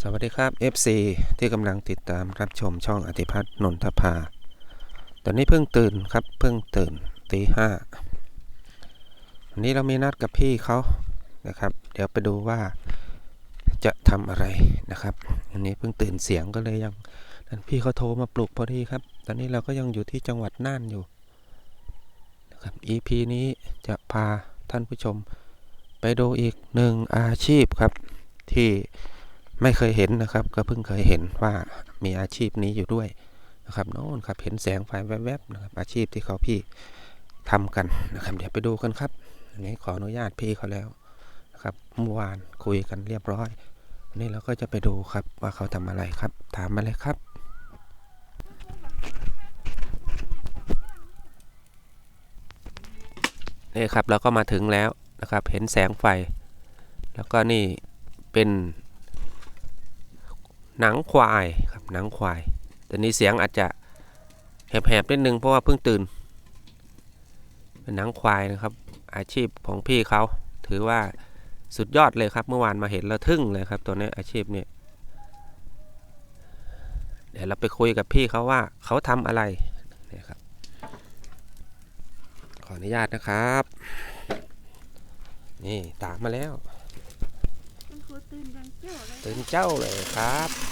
สวัสดีครับ FC ที่กำลังติดตามรับชมช่องอธิพัฒน์นนทภา ตอนนี้เพิ่งตื่นครับ เพิ่งตื่นตีห้าวันนี้เรามีนัดกับพี่เขานะครับ เดี๋ยวไปดูว่าจะทำอะไรนะครับอันนี้เพิ่งตื่นเสียงก็เลยยังนั่นพี่เขาโทรมาปลุกพอดีครับ ตอนนี้เราก็ยังอยู่ที่จังหวัดน่านอยู่นะครับ EP นี้จะพาท่านผู้ชมไปดูอีกหนึ่งอาชีพครับที่ ไม่เคยเห็นนะครับ ก็เพิ่งเคยเห็นว่ามีอาชีพนี้อยู่ด้วยนะครับโน่นครับเห็นแสงไฟแวบๆนะครับอาชีพที่เขาพี่ทำกันนะครับเดี๋ยวไปดูกันครับอันนี้ขออนุญาตพี่เขาแล้วนะครับเมื่อวานคุยกันเรียบร้อยวันนี้เราก็จะไปดูครับว่าเขาทำอะไรครับ ถามมาเลยครับนี่ครับเราก็มาถึงแล้วนะครับเห็นแสงไฟ แล้วก็นี่เป็น หนังควายครับหนังควายแต่นี้เสียงอาจจะแหบๆนิดนึงเพราะว่าเพิ่งตื่น เป็นหนังควายนะครับ อาชีพของพี่เขาถือว่าสุดยอดเลยครับ เมื่อวานมาเห็นแล้วทึ่งเลยครับ ตัวนี้อาชีพนี้เดี๋ยวเราไปคุยกับพี่เขาว่าเขาทำอะไรเนี่ยครับ ขออนุญาตนะครับ นี่ตามมาแล้วคุณครูตื่นยังเจ้าเลยตื่นเจ้าเลยครับ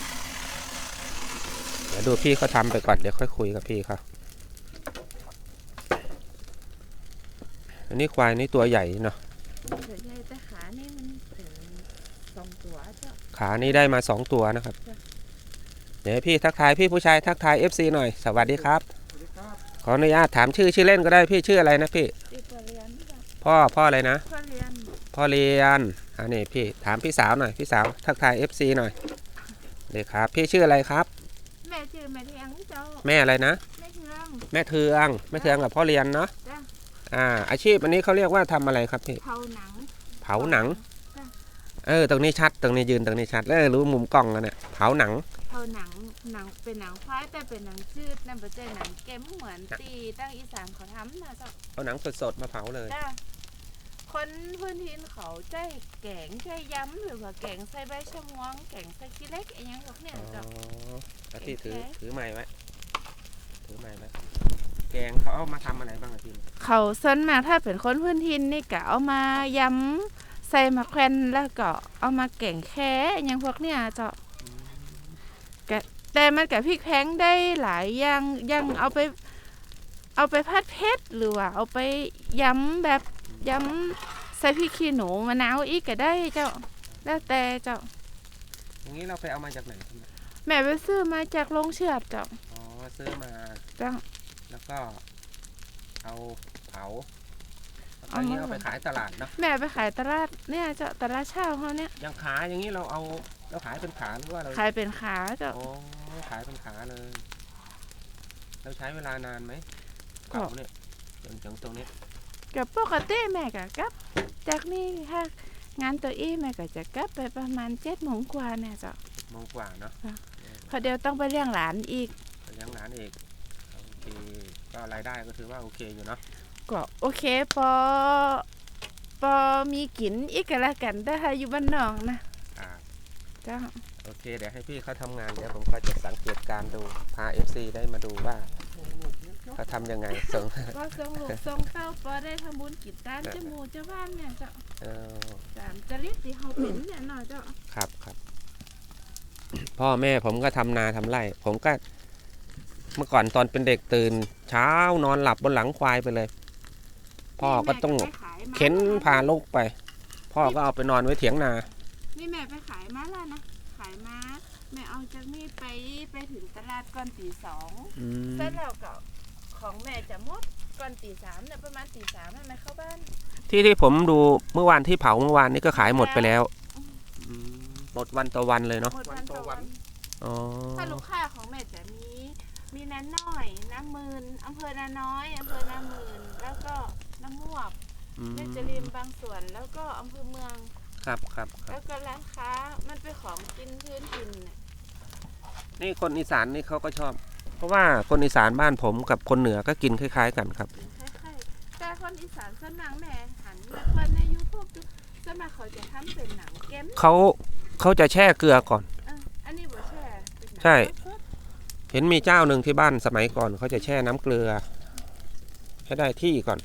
เดี๋ยวดูพี่เขาทำไปก่อนเดี๋ยวค่อยคุยกับพี่เขาอันนี้ควายนี่ตัวใหญ่เนาะเดี๋ยวใหญ่แต่ขานี่มันถึงสองตัวเจ้าขานี่ได้มาสองตัวนะครับจ้ะเดี๋ยวให้พี่ทักทายพี่ผู้ชายทักทาย FC หน่อยสวัสดีครับขออนุญาตถามชื่อชื่อเล่นก็ได้พี่ชื่ออะไรนะพี่ ตีปเรียนจ้ะพ่อพ่ออะไรนะพ่อเรียนพ่อเรียนอันนี้พี่ถามพี่สาวหน่อยพี่สาวทักทาย FC หน่อยเด็กครับ พี่ชื่ออะไรครับแม่ ชื่อแม่เทียงเจ้าแม่อะไรนะ แม่เทืองแม่เทืองแม่เทืองกับพ่อเรียนเนาะจ้ะอ่า อาชีพอันนี้เขาเรียกว่าทำอะไรครับพี่เผาหนัง เผาหนัง จ้ะ เออ ตรงนี้ชัดตรงนี้ยืนตรงนี้ชัดเออรู้มุมกล้องแล้วเนี่ยเผาหนัง เผาหนังหนังเป็นหนังควายแต่เป็นหนังชืดนั่นเป็นหนังเก็มเหมือนตีตั้งอีสานเขาทำนะเจ้าเอาหนังสดๆมาเผาเลย จ้ะ คนพื้นถิ่นเขาใจแกงใจย้ำหรือว่าแกงใส่ใบชะม่วงแกงใส่ขี้เล็กอะไรอย่างพวกเนี้ยอ๋อเจ้าแล้วที่ถือโอเคถือไม้ไว้ถือไม้ไว้แกงเขาเอามาทำอะไรบ้างอะพี่เขาส่วนมากถ้าเป็นคนพื้นถิ่นนี่ก็เอามายำใส่มะแขวนแล้วก็เอามาแกงแค่อหยังพวกเนี้ยเจ้าก็แต่มันกับพริกแพงได้หลายอย่างอยังเอาไป เอาไปพัดเพชรหรือว่าเอาไปยำแบบ ยำใส่พริกขี้หนูมะนาวอีกก็ได้เจ้า แล้วแต่เจ้า อย่างนี้เราไปเอามาจากไหนครับเนี่ยแม่ไปซื้อมาจากโรงเชือดเจ้าอ๋อซื้อมาเจ้า แล้วก็ เอาเผาแล้วก็เอาอย่างนี้มาเอาไปขายตลาดเนาะแม่ไปขายตลาดเนี่ยเจ้าตลาดเช้าเขาเนี่ย อย่างขาอย่างนี้เราเอาเราขายเป็นขาหรือว่าเราขายเป็นขาเจ้าโอ้ขายเป็นขาเลย เราใช้เวลานานไหมก็ เผาเนี่ยจนถึงตรงนี้ กับปกติแม่ก็กลับ จากนี่ถ้างานตัวอี้แม่ก็จะกลับไปประมาณเจ็ดโมงกว่าเนี่ยเจ้าโมงกว่าเนาะค่ะเพอเดี๋ยวต้องไปเลี้ยงหลานอีกไปเลี้ยงร้านเอกโอเคก็รายได้ก็ถือว่าโอเคอยู่เนาะก็โอเคพอพอมีกินอีกก็แล้วกันแต่ถ้าอยู่บ้านนอกนะอ่าเจ้าโอเค เดี๋ยวให้พี่เขาทำงานเดี๋ยวผมก็จะสังเกตการณ์ดูพา FC ได้มาดูว่า เขาทำยังไงส่งก็ส่งลูกส่งเต้าพอได้ทำบุญกินตานเจาหมูเจ้าบ้านเนี่ยเจ้าเออตามจริตที่เขาเป็นเนี่ยเนาะเจ้าครับครับ พ่อแม่ผมก็ทำนาทำไร่ ผมก็ เมื่อก่อนตอนเป็นเด็กตื่น เช้านอนหลับบนหลังควายไปเลย พ่อก็ต้องนี่แม่ไปขายมาเข็นพาลูกไป พ่อก็เอาไปนอนไว้เถียงนา นี่แม่ไปขายมาแล้วนะขายมาแม่เอาจากนี่ไปไปถึงตลาดก่อนตีสองอืมเสร็จแล้วก็ ของแม่จะหมดก่อนตีสามเนี่ยประมาณตีสามให้แม่เข้าบ้าน ที่ที่ผมดูเมื่อวานที่เผาเมื่อวานนี้ก็ขายหมดไปแล้วอืมหมดวันต่อวันเลยเนาะหมดวันต่อวัน อ๋อถ้าลูกค้าของแม่จะมี มีน้าน้อย น้ำมืนอำเภอนาน้อยอำเภอนาหมื่นแล้วก็น้ำมวบอืมแม่จะริมบางส่วนแล้วก็อำเภอเมือง ครับครับครัแล้บวก็ร้านค้ามันเป็นของกินพื้นถิ่นน่ะนี่คนอีสานนี่เขาก็ชอบ เพราะว่าคนอีสานบ้านผมกับคนเหนือก็กินคล้าย ๆ กันครับ คล้ายๆแต่คนอีสานส่วนมากแม่หันมาเปิดในยูทูบดูส่วนมากเขาจะทำเป็นหนังเก็มเขาเขาจะแช่เกลือก่อน เออใช่เห็นมีเจ้าหนึ่งที่บ้านสมัยก่อนเขาจะแช่น้ำเกลือ ให้ได้ที่ก่อน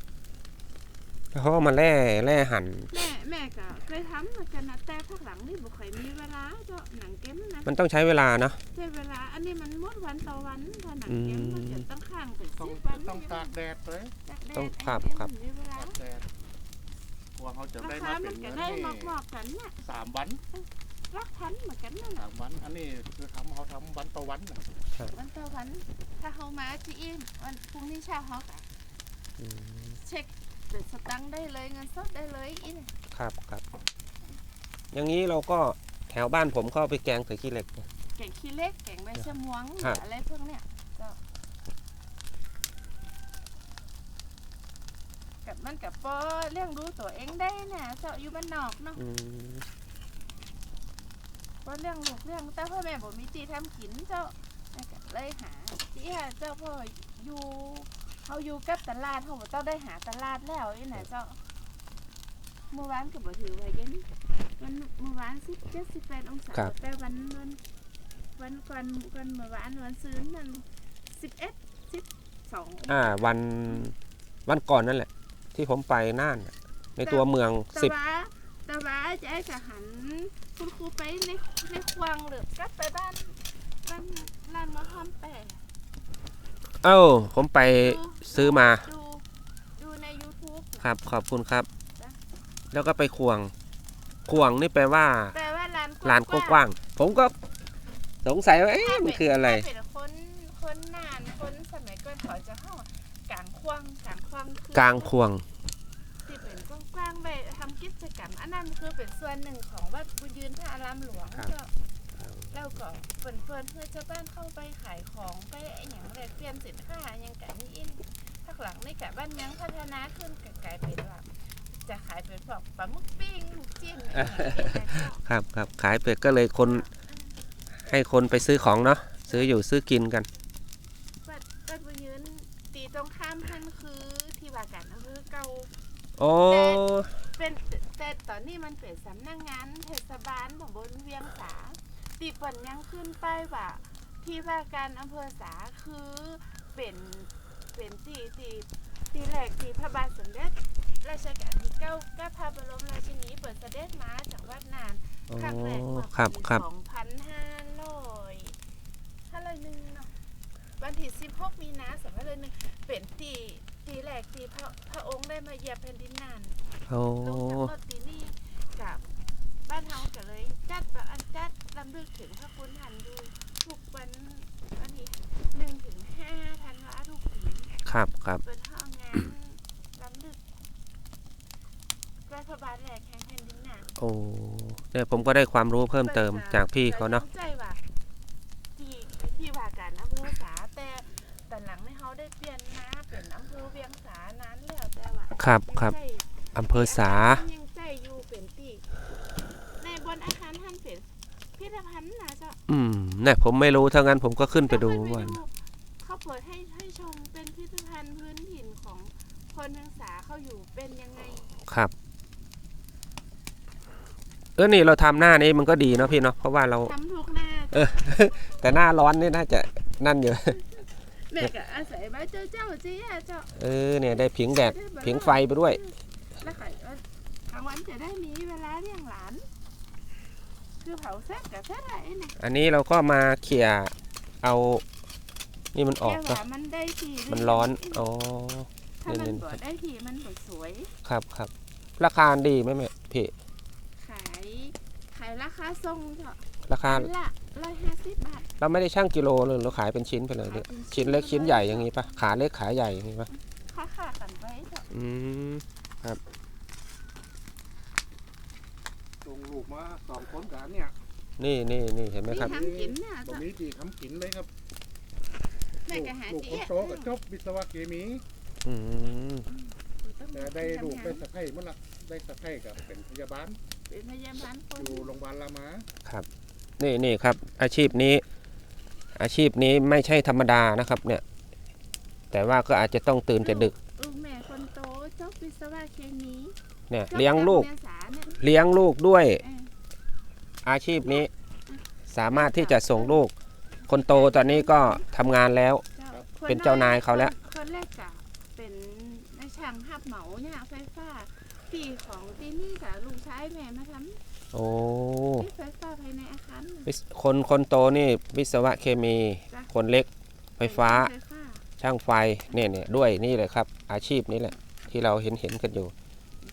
แล้วเขาเอามาแล่แล่หั่นแม่ แม่ก็เคยทำเหมือนกันนะแต่พักหลังนี่บ่ค่อยมีเวลาเจ้าหนังเก็มนะมันต้องใช้เวลาเนาะ ใช้เวลาอันนี้มันหมดวันต่อวันถ้าหนังอืมเก็มมันจะต้องข้างเป็นต้องสิบวันต้องตากแดดเลยจากแดดต้องครับไอ้ครับมันมีเวลาตากแดดกว่าเขาจะราได้คามามัเป็นนก็เงินได้นี่หมอกๆกันน่ะสามวันรักทันเหมือนกันนั่นแหสาละมวัน อันนี้คือทำเขาทำวันต่อวันน่ะวันต่อวันถ้าเฮามาจีอินวันพรุ่งนี้เช้าเฮาก็อืมเช็คเปิดสตังค์ได้เลยเงินสดได้เลยอิน ครับครับ อย่างนี้เราก็แถวบ้านผมก็เอาไปแกงใส่ขี้เหล็ก แกงขี้เล็กแกงใบชะม่วงหครัรือบอะไรพวกเนี้ยก็กับมันกับปอเลี้ยงดูตัวเองได้น่ะเจ้าอยู่บ้านนอกเนาะอืมปอเลี้ยงลูกเลี้ยงแต่พ่อแม่บ่มีตีทำกินเจ้าแม่ก็เลยหาที่หาเจ้าพ่ออยู่เฮาอยู่กับตลาดเฮาบ่ต้องได้หาตลาดแล้วอีน่ะเจ้า เมื่อวานก็บ่ถือว่าเย็นวันเมื่อวาน17 18องศาแต่วันวันวันก่อนก่อนเมื่อวานวันซื้อมันสิบเอ็ดสิบสองอ่าวันวันก่อนนั่นแหละ ที่ผมไปน่านน่ะในตัวเมืองแต่สิบว่าแต่ว่าจะให้จะหันคุณครูไปในในควางหรือกลับไปบ้านบ้านร้านมะฮอมแปะเอ้าผมไปซื้อมาดูดูใน YouTube ครับขอบคุณครับจ้ะ แล้วก็ไปควง ควงนี่แปลว่าแปลว่าร้านลานกว้างๆผมก็สงสัยว่าเอ๊ะมันคืออะไรถ้าเป็นคนคนนานคนสมัยก่อนเขาจะเข้ากลางควางกลางควางคือกลางควงที่เป็นกว้างๆไปทำกิจกรรมอันนั้นคือเป็นส่วนหนึ่งของวัดบุญยืนพระอารามหลวงครับก็แล้วก็เปิ่นเพื่อนเพื่อชาวบ้านเข้าไปขายของไปไอ้อย่างแลกเปลี่ยนสินค้าอย่างกันนี่อินภาคหลังในกะบ้านยังพัฒนาขึ้นก็กลายเป็นว่า จะขายเป็นพวกปลาหมึกปิ้งลูกจิ้นอะไรอย่างเงี้ยนะครับครับขายเป็ดก็เลยคนให้คนไปซื้อของเนาะซื้ออยู่ซื้อกินกันวัดวัดบุญยืนตีตรงข้ามท่านคือที่ว่าการอำเภอเก่า โอ้เป็นแต่ตอนนี้มันเป็นสำนักงานเทศบาลของบนเวียงสาตีเปิ่นยังขึ้นป้ายว่าที่ว่าการอำเภอสาคือเป็นเป็นที่ที่ที่แรกที่พระบาทสมเด็จ ราชการที่เก้าก็พระบรมราชินีเปิดเสด็จมาจากวัดนานโอ้ครั้งแรกเมื่อครับปีครับ สองพันห้าร้อยห้าร้อยหนึ่งเนาะวันที่สิบหกมีนาสองพันห้าร้อยหนึ่งเป็นที่ที่แรกที่พระพระองค์ได้มาเหยียบแผ่นดินนานโอ้ลงจากรถตีนี่กับบ้านเฮาก็เลย จัดแบบอันจัดลำลึกถึงพระคุณท่านดูทุกวันวันที่หนึ่งถึงห้าธันวาทุกปี ครับครับ เป็นห้องงานลำลึกรัฐ บาลแรกแห่งแผ่นดินน่ะโอ้เนี่ยผมก็ได้ความรู้เพิ่มเติมจากพี่เขาเนาะใจว่าที่ที่ว่าการอำเภอสาแต่แต่หลังในเขาได้เปลี่ยนมาเป็นอำเภอเวียงสานั้นแล้วแต่ว่าครับครับยังใจอำเภอสายังใจอยู่เป็นที่ในบนอาคารท่านเป็นพิพิธภัณฑ์นะเจ้าอืมเนี่ยผมไม่รู้ถ้างั้นผมก็ขึ้นไปดูเจ้าเคยวันเขาเปิดให้ให้ชมเป็นพิพิธภัณฑ์พื้นถิ่นของคนเมืองสาเขาอยู่เป็นยังไง ครับ เออนี่เราทำหน้านี้มันก็ดีเนาะพี่เนาะเพราะว่าเราทำทุกหน้าแต่หน้าร้อนนี่น่าจะนั่นอยู่แม่ก็อาศัยมาเจ้าเจ้าจีอะเจ้าเออเนี่ยได้ผิงแดดผิงไฟไปด้วยแล้วก็กลางวันจะได้มีเวลาเลี้ยงหลานคือเผาเสร็จกับเสร็จอะไรเนี่ยอันนี้เราก็มาเขี่ยเอานี่มันออกเลี้ยงหเนาะลานมันได้ทีมันร้อนอ๋อถ้ามันเน้นๆบ่ได้ทีมันบ่สวยครับครับราคาดีไหมแม่พี่ขาย ขายราคาทรงเถอะราคาละร้อยห้าสิบบาท เราไม่ได้ช่างกิโลเลยเราขายเป็นชิ้นไปเลยเนี่ยชิ้นเล็กชิ้นใหญ่อย่างนี้ปะขาเล็กขาใหญ่อย่างนี้ปะค่าค่ากันไว้เถอะอืมส่งลูกมาสองคนกันเนี่ยนี่นี่นี่เห็นไหมครับทำกินเนี่ยตรเจ้างนี้จีทำกินเลยครับแม่ลูกก็หาลูกจีคนโตก็จบวิศวะเคมีอืมแต่ได้ลูกได้สะใภ้เมื่อละได้สะใภ้กับเป็นพยาบาล เป็นพยาบาลคนอยู่โรงพยาบาลรามานี่นี่ครับ อาชีพนี้ อาชีพนี้ไม่ใช่ธรรมดานะครับ เนี่ย แต่ว่าก็อาจจะต้องตื่นแต่ดึก ลูกแม่คนโตจบวิศวะเคมีเนี่ย จบเลี้ยงลูก จากเมียสาเนี่ยเลี้ยงลูกด้วย เอออาชีพนี้ สามารถที่จะส่งลูก คนโตตอนนี้ก็ทำงานแล้วเจ้าเป็นเจ้านายเขาแล้ว คนแรกกะเป็นนายช่างหับเหมาเนี่ยไฟฟ้า ที่ของที่นี่กะลุงชายแม่มาทโอ้ำที่ไฟฟ้าภายในอาคารน่ะ วิศคนคนโตนี่วิศวะเคมี จ้ะ คนเล็กไฟฟ้า ไฟฟ้าช่างไฟเนี่ยเนี่ยด้วยนี่เลยครับ อาชีพนี้แหละ ที่เราเห็นเห็นกันอยู่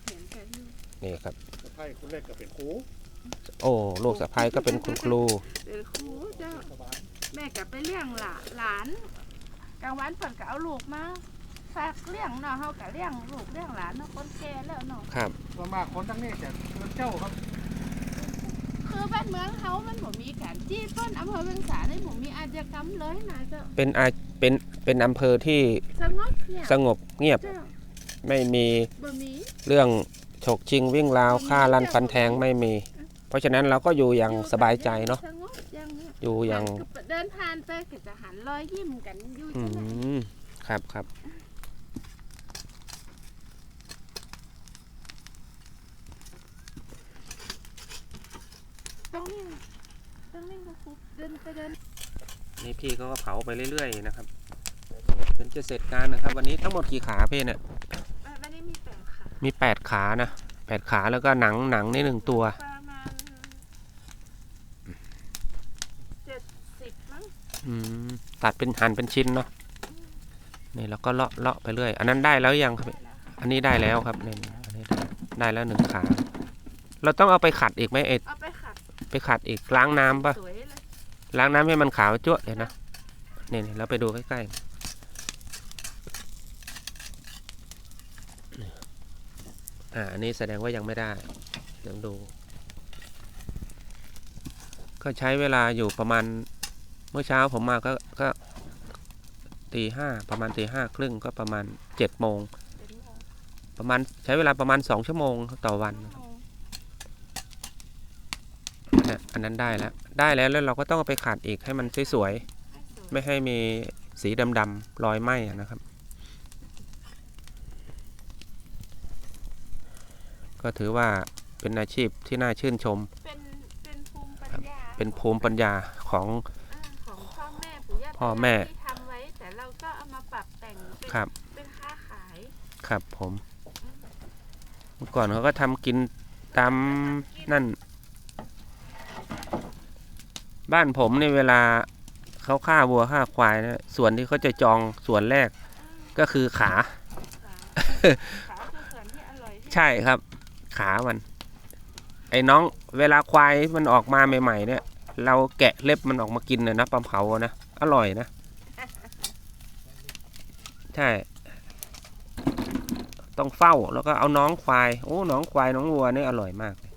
เห็นแต่อยู่นี่ครับ สะไข่คุณเล็กก็เป็นครูโอ้ลูกสะพ้ายก็เป็นคุณครูเป็นครูเจ้า สบายแม่กะไปเลี้ยงหลานหลานกลางวันเพิ่นก็เอาลูกมา ฝากเลี้ยงเนาะเฮาก็เลี้ยงลูกเลี้ยงหลานเนาะคนแก่แล้วเนาะครับ ส่วนมากคนทั้งนี้จะเงินเจ้าครับ คือบ้านเมืองเฮามันบ่มีการจี้ปล้นอำเภอเวียงสานี่บ่มีอาชญากรรมเลยนะเจ้าเป็นอาเป็นเป็นอำเภอที่สงบเนี่ยสงบเงียบเจ้าไม่มีบ่มีเรื่องฉกชิงวิ่งราวฆ่าลันฟันแทงไม่มี เพราะฉะนั้นเราก็อยู่อย่างสบายใจเนาะสงบอย่างเนี้ยอยู่อย่างคือเดินผ่านไปก็จะหันรอยยิ้มกันอยู่อืใช่ไหมมครับครับ ตรงนี้ตรงนี้ก็คุบเดินไปเดินนี่พี่เขาก็เผาไปเรื่อยๆนะครับจนจะเสร็จการนะครับ วันนี้ทั้งหมดกี่ขาพี่เนี่ยวันนี้มีแต่ค่ะมีแปดขานะแปดขาแล้วก็หนังหนังนี่หนึ่งตัวประมาณเจ็ดสิบมั้งอืมตัดเป็นหั่นเป็นชิ้นเนาะนี่แล้วก็เลาะเลาะไปเรื่อย อันนั้นได้แล้วยังครับได้แล้วค่ะอันนี้ได้แล้วครับนี่อันนี้ได้ได้แล้วหนึ่งขา เราต้องเอาไปขัดอีกไหมเอ็ดเอาไปขัด ไปขัดอีกล้างน้ำปะสวยเลยล้างน้ำให้มันขาวจั่วเลยนะนี่นี่เราไปดูใกล้ๆอ่าอันนี้แสดงว่ายังไม่ได้เดี๋ยวดู ก็ใช้เวลาอยู่ประมาณเมื่อเช้าผมมาก็ก็ตีห้าประมาณตีห้าครึ่งก็ประมาณเจ็ดโมงประมาณใช้เวลาประมาณสองชั่วโมงต่อวันโมง นะ อันนั้นได้แล้ว ได้แล้วแล้วเราก็ต้องเอาไปขัดอีกให้มันสวยให้สวยๆ ไม่ให้มีสีดำๆรอยไหม้อะนะครับ ก็ถือว่าเป็นอาชีพที่น่าชื่นชม เป็นเป็นภูมิปัญญาเป็นภูมิปัญญาของอ่าของพ่อแม่ปู่ย่าพ่อแม่ตายายที่ทำไว้แต่เราก็เอามาปรับแต่งเป็นครับเป็นค้าขาย ครับผม เมื่อก่อนเขาก็ทำกินตามนั่น บ้านผมในเวลาเขาฆ่าวัวฆ่าควายนะส่วนที่เขาจะจองส่วนแรกก็คือขาขาขาคือส่วนที่อร่อยที่ใช่ครับ ขามัน ไอ้น้องเวลาควายมันออกมาใหม่ ๆ เนี่ย เราแกะเล็บมันออกมากินเนี่ยนะปลาเผาอะนะอร่อยนะ ใช่ ต้องเฝ้าแล้วก็เอาน้องควาย โอ้น้องควายน้องวัวนี่อร่อยมากเลย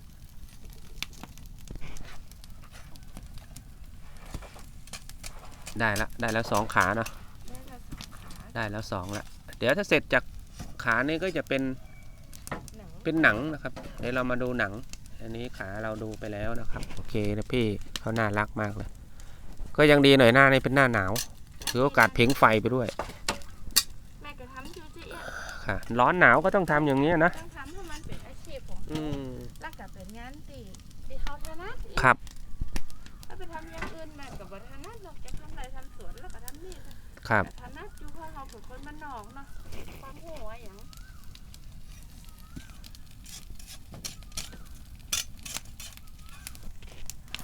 ได้ละได้แล้วสองขาเนาะได้ละสองขาได้แล้วสองละเดี๋ยวถ้าเสร็จจากขานี่ก็จะเป็นหนังเป็นหนังนะครับ เดี๋ยวเรามาดูหนัง อันนี้ขาเราดูไปแล้วนะครับ โอเคนะพี่เขาน่ารักมากเลย ก็ยังดีหน่อยหน้านี่เป็นหน้าหนาวถือโอกาสเพ่งไฟไปด้วยแม่ก็ทำจูจีอะค่ะร้อนหนาวก็ต้องทำอย่างนี้นะต้องทำให้มันเป็นอาชีพของอืมแล้วก็เป็นงานตีตีเขาถนัดอีกครับ ครับ ถนัดอยู่เพราะเราเป็นคนมันนอกเนาะความหัวอย่าง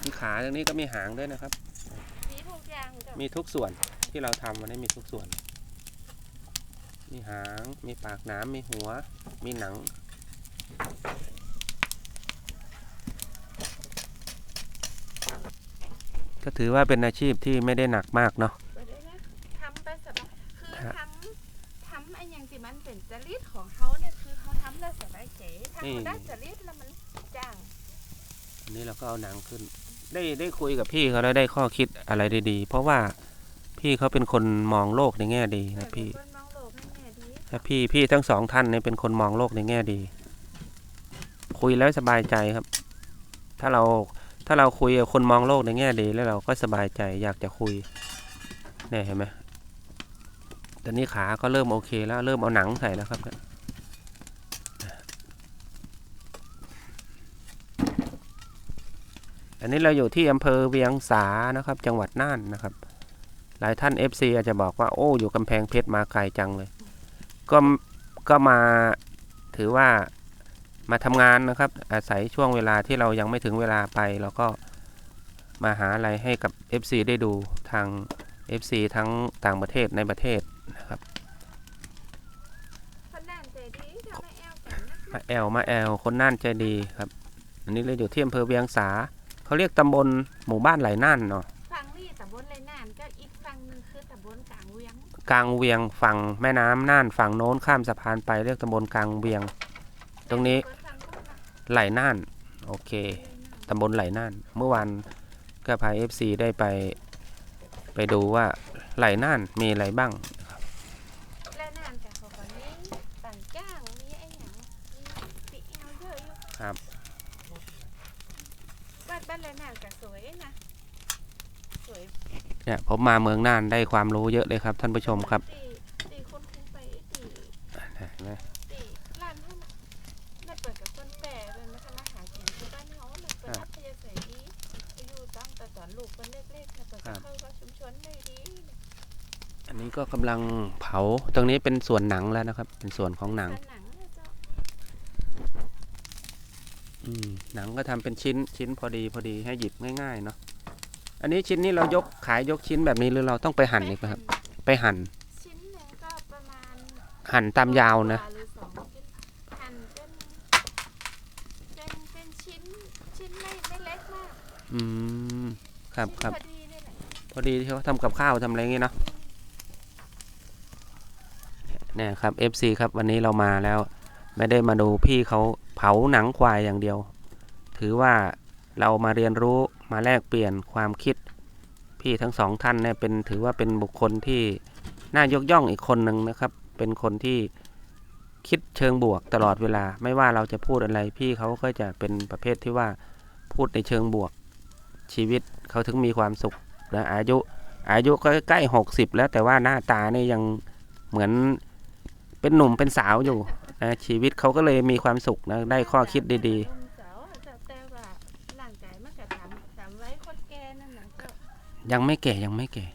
มีขาตรงนี้ก็มีหางด้วยนะครับ มีทุกอย่างจ้ะมีทุกส่วนที่เราทำมันได้มีทุกส่วน มีหาง มีปากหน้ำมีหัว มีหนัง ก็ถือว่าเป็นอาชีพที่ไม่ได้หนักมากเนาะไปได้นะทำไปสบายคือ ฮะ ทำ ทำไอ้อย่างที่มันเป็นจริตของเขาเนี่ยคือเขาทำแล้วสบายใจถ้าเขาได้จริตแล้วมันจ้างอันนี้เราก็เอาหนังขึ้น ได้ได้คุยกับพี่เขาแล้วได้ข้อคิดอะไรดีๆ เพราะว่าพี่เขาเป็นคนมองโลกในแง่ดีนะพี่คนมองโลกให้แง่ดีถ้าพี่พี่ทั้งสองท่านเนี่ยเป็นคนมองโลกในแง่ดี คุยแล้วสบายใจครับ ถ้าเราถ้าเราคุยกับคนมองโลกในแง่ดีแล้วเราก็สบายใจอยากจะคุยเนี่ยเห็นไหม ตอนนี้ขาก็เริ่มโอเคแล้วเริ่มเอาหนังใส่แล้วครับเนี่ยอันนี้เราอยู่ที่อำเภอเวียงสานะครับ จังหวัดน่านนะครับ หลายท่าน FC อาจจะบอกว่าโอ้อยู่กำแพงเพชรมาไกลจังเลย ก็ก็มาถือว่ามาทำงานนะครับ อาศัยช่วงเวลาที่เรายังไม่ถึงเวลาไปเราก็มาหาอะไรให้กับ FC ได้ดูทาง FC ทั้งต่างประเทศในประเทศ นะครับ คนนั่นใจดีจะไม่แอลกันนะมาแอลมาแอลคนน่านใจดีครับ อันนี้เราอยู่ที่อำเภอเวียงสาเขาเรียกตำบลหมู่บ้านไหลน่านเนาะฝั่งนี่ตำบลไรน่านก็อีกฝั่งหนึงคือตำบลกลางเวียงกลางเวียงฝั่งแม่น้ำน่านฝั่งโน้นข้ามสะพานไปเรียกตำบลกลางเวียง ตรงนี้คนฝั่งนู้นน่ะไหลน่านโอเคไรน่านตำบลไหลน่าน เมื่อวานก็พา FC ได้ไป ไปดูว่าไหลน่านมีอะไรบ้าง ไรน่านกับเขาคนนี้ต่างจ้างมีไอ้หยังมีปีแอลเยอะอยู่ ครับ บ้านบ้านไรน่านกับสวยนะสวย เนี่ยผมมาเมืองน่านได้ความรู้เยอะเลยครับ ท่านผู้ชมครับตีตีคนคุ้มไปตีนะตีร้านท่านน่ะเปิดกับคนแปรเป็นมาทำอาหารกินที่บ้านเฮาเลยเปิดอัพยาศัยดีอายุตั้งแต่ตอนลูกคนเล็กๆนะเปิดเข้าก็ชุมชนได้ดีอันนี้ก็กำลังเผาตรงนี้เป็นส่วนหนังแล้วนะครับ เป็นส่วนของหนังหนังนะเจ้าอืมหนังก็ทำเป็นชิ้นชิ้นพอดีพอดีให้หยิบง่ายๆเนาะ อันนี้ชิ้นนี้เรายกขายยกชิ้นแบบนี้หรือเราต้องไปหั่นอีกไหมครับ ไปหั่นชิ้นหนึ่งก็ประมาณหั่นตามยาวนะ หรือสองชิ้นหั่นเป็นเป็นเป็นชิ้นชิ้นไม่ไม่เล็กมากอืม ครับชิ้นครับพอดีนี่แหละพอดีที่เขาทำกับข้าวทำอะไรอย่างงี้เนาะเนี่ยครับ FC ครับวันนี้เรามาแล้ว ไม่ได้มาดูพี่เขาเผาหนังควายอย่างเดียว ถือว่าเรามาเรียนรู้ มาแลกเปลี่ยนความคิด พี่ทั้งสองท่านเนี่ยเป็นถือว่าเป็นบุคคลที่น่ายกย่องอีกคนหนึ่งนะครับ เป็นคนที่คิดเชิงบวกตลอดเวลา ไม่ว่าเราจะพูดอะไร พี่เขาก็จะเป็นประเภทที่ว่าพูดในเชิงบวก ชีวิตเขาถึงมีความสุขนะอายุอายุก็ใกล้หกสิบแล้วแต่ว่าหน้าตาเนี่ยยังเหมือนเป็นหนุ่มเป็นสาวอยู่นะชีวิตเขาก็เลยมีความสุขนะได้ข้อคิดดีห ยังไม่แก่ยังไม่แก่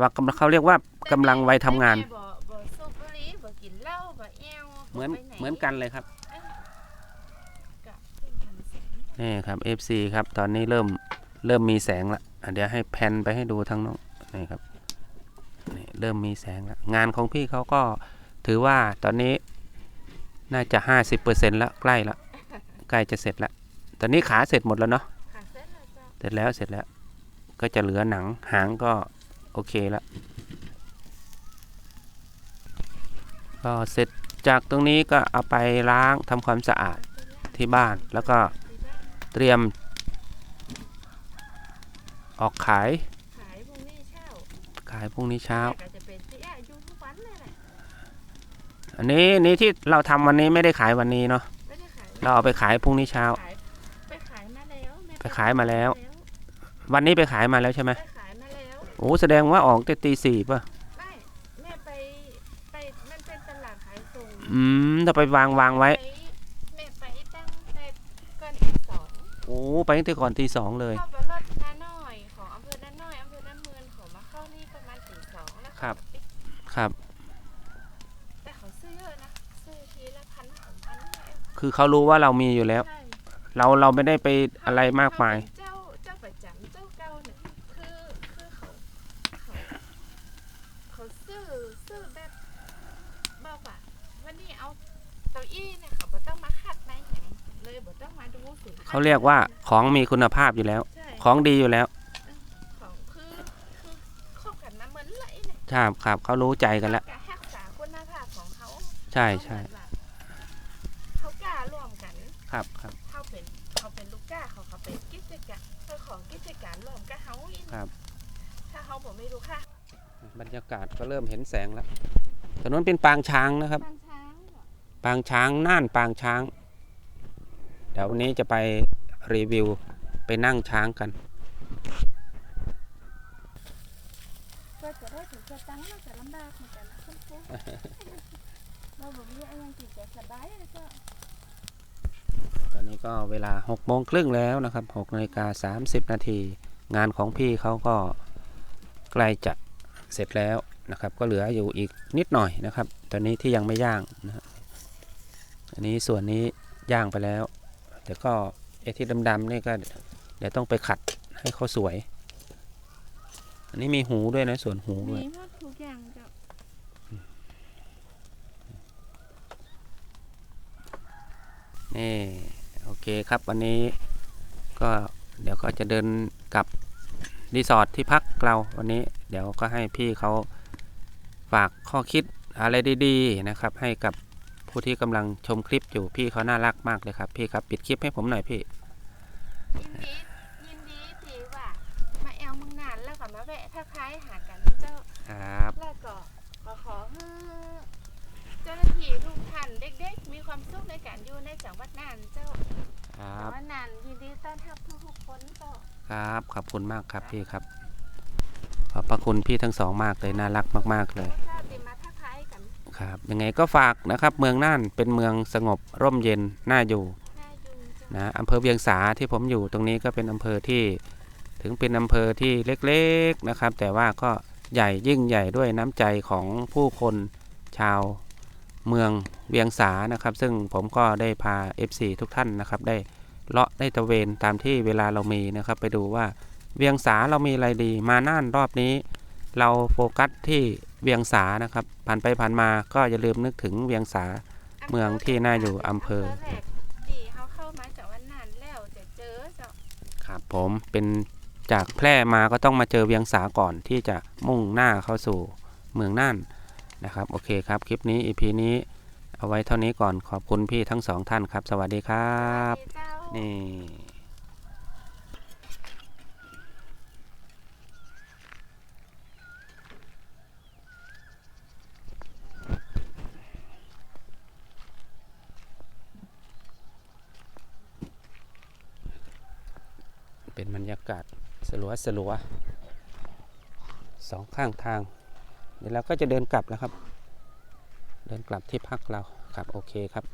ว่ากำลังเขาเรียกว่ากำลังวัยทำงาน แต่บ่บ่สูบบุหรี่บ่กินเหล้าบ่แอวบ่เหมือนไปไเหมือนกันเลยครับก็เป็นพันแสนนี่ครับ FC ครับ ตอนนี้เริ่มเริ่มมีแสงละอะเดี๋ยวให้แพนไปให้ดูทางน้องนี่ครับนี่เริ่มมีแสงละงานของพี่เขาก็ถือว่าตอนนี้น่าจะ 50%แล้วใกล้ละใกล้จะเสร็จแล้วตอนนี้ขาเสร็จหมดแล้วเนาะ ค่ะเส้นละเจ้าเสร็จแล้วเสร็จแล้ว ก็จะเหลือหนังหางก็โอเคแล้วก็เสร็จจากตรงนี้ก็เอาไปล้างทำความสะอาดที่บ้านแล้วก็เตรียม ออกขาย ขายพรุ่งนี้เช้าขายพรุ่งนี้เช้า แต่ก็จะเป็นที่อายุทุกวันเลยแหละอันนี้นี่ที่เราทำวันนี้ไม่ได้ขายวันนี้เนาะไม่ได้ขายเราเอาไปขายพรุ่งนี้เช้า ขายไปขายมาแล้วแม่ไปขายมาแล้ว วันนี้ไปขายมาแล้วใช่ไหมไปขายมาแล้ว โอ้แสดงว่าออกแต่ตีสี่ป่ะ ไม่แม่ไปไปมันเป็นตลาดขายส่งอืมถ้าไปวางวางไว้ไปแม่ไปตั้งแต่ก่อนที่สองโอ้ไปตั้งแต่ก่อนตีสองเลย เข้าไปรถน้าน้อยของอำเภอน้าน้อยอำเภอน้าเมืองของมาเข้านี่ประมาณตีสองแล้วครับ ปิดครับ แต่เขาซื้อเยอะนะซื้อทีละพันสองพันเนี่ยคือเขารู้ว่าเรามีอยู่แล้ว ใช่เราเราไม่ได้ไปอะไรมากมายเจ้าเจ้าประจำเจ้าเก่าเนี่ยคือคือเขาเขาเขาซื้อซื้อแบบบอกว่าวันนี้เอาเก้าอี้เนี่ยเขาบ่ต้องมาคัดมาอย่างเลยบ่ต้องมาดูสูต เขาเรียกว่าของมีคุณภาพอยู่แล้ว ใช่ของดีอยู่แล้ว ของคือคือเข้ากันมาเหมือนไหลเนี่ยครับครับเขารู้ใจกันแล้ว การรักษาคุณภาพของเขาใช่ใช่เขากล้าร่วมกัน ครับครับ เขาเป็นเขาเป็นลูกกล้าเขาเขาเป็นกิจการเจ้าของกิจการร่วมกับเขาอีกครับ ถ้าเขาผมไม่รู้ค่ะบรรยากาศก็เริ่มเห็นแสงแล้วถนนเป็นปางช้างนะครับ บางช้างเหรอปางช้างน่านปางช้างเดี๋ยววันนี้จะไปรีวิวไปนั่งช้างกันเพื่อจะได้ถึงจะตั้งมันจะลำบากเหมือนกันนะคุณครูเราบอกว่ายังกินแต่สบายเลยก็ตอนนี้ก็เวลา6โมงครึ่งแล้วนะครับ6นาฬิกา30 นาที งานของพี่เขาก็ใกล้จะเสร็จแล้วนะครับ ก็เหลืออยู่อีกนิดหน่อยนะครับ ตอนนี้ที่ยังไม่ย่างนะอันนี้ส่วนนี้ย่างไปแล้ว แต่ก็ไอ้ที่ดำๆนี่ก็เดี๋ยวต้องไปขัดให้เขาสวย อันนี้มีหูด้วยนะส่วนหูด้วย มีหมดทุกอย่างเจ้านี่โอเคครับวันนี้ก็เดี๋ยวก็จะเดินกลับรีสอร์ทที่พักเราวันนี้เดี๋ยวก็ให้พี่เขาฝากข้อคิดอะไรดี ๆ นะครับ ให้กับ ผู้ที่กำลังชมคลิปอยู่พี่เขาน่ารักมากเลยครับ พี่ครับปิดคลิปให้ผมหน่อยพี่ยินดียินดีที่ว่ามาแอลเมืองนานแล้วก็มาแวะทักทายหากันเจ้าครับแล้วก็ขอขอให้เจ้าหน้าที่ทุกท่านเด็กๆ มีความสุขในการอยู่ในจังหวัดน่านเจ้าครัจังบหวัดน่านยินดีต้อนรับทุกๆคนเจ้าครับขอบคุณมากครับพี่ครับขอบพระคุณพี่ทั้งสองมากเลยน่ารักมาก ๆเลย เจ้าติมาทักทายกันครับยังไงก็ฝากนะครับเมืองน่านเป็นเมืองสงบร่มเย็นน่าอยู่น่าอยู่เจ้านะอำเภอเวียงสาที่ผมอยู่ตรงนี้ก็เป็นอำเภอที่ถึงเป็นอำเภอที่เล็กๆนะครับ แต่ว่าก็ใหญ่ยิ่งใหญ่ด้วยน้ำใจของผู้คนชาวเมืองเวียงสานะครับ ซึ่งผมก็ได้พา FC ทุกท่านนะครับ ได้เลาะได้ตระเวนตามที่เวลาเรามีนะครับ ไปดูว่าเวียงสาเรามีอะไรดี มาน่านรอบนี้ เราโฟกัสที่ เวียงสานะครับ ผ่านไปผ่านมาก็อย่าลืมนึกถึงเวียงสาเมืองที่น่าอยู่อำเภอแรกที่เขาเข้ามาจากวันนานแล้วจะเจอเจ้าครับผมเป็นจากแพร่มาก็ต้องมาเจอเวียงสาก่อนที่จะมุ่งหน้าเข้าสู่เมืองน่านนะครับ โอเคครับ คลิปนี้ EP นี้เอาไว้เท่านี้ก่อนขอบคุณพี่ทั้งสองท่านครับ สวัสดีครับสวัสดีเจ้านี่ เป็นบรรยากาศสลัวสลัวสองข้างทาง เดี๋ยวเราก็จะเดินกลับแล้วครับ เดินกลับที่พักเราครับโอเคครับ